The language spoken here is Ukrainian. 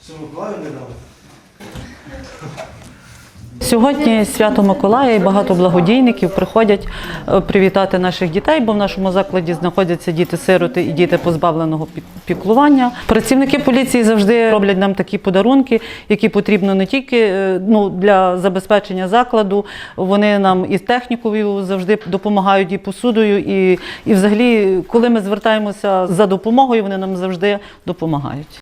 Все, Миколаю не дали. Сьогодні свято Миколая і багато благодійників приходять е, привітати наших дітей, бо в нашому закладі знаходяться діти-сироти і діти позбавленого піклування. Працівники поліції завжди роблять нам такі подарунки, які потрібно не тільки е, ну, для забезпечення закладу. Вони нам і технікою завжди допомагають, і посудою, і, і взагалі, коли ми звертаємося за допомогою, вони нам завжди допомагають.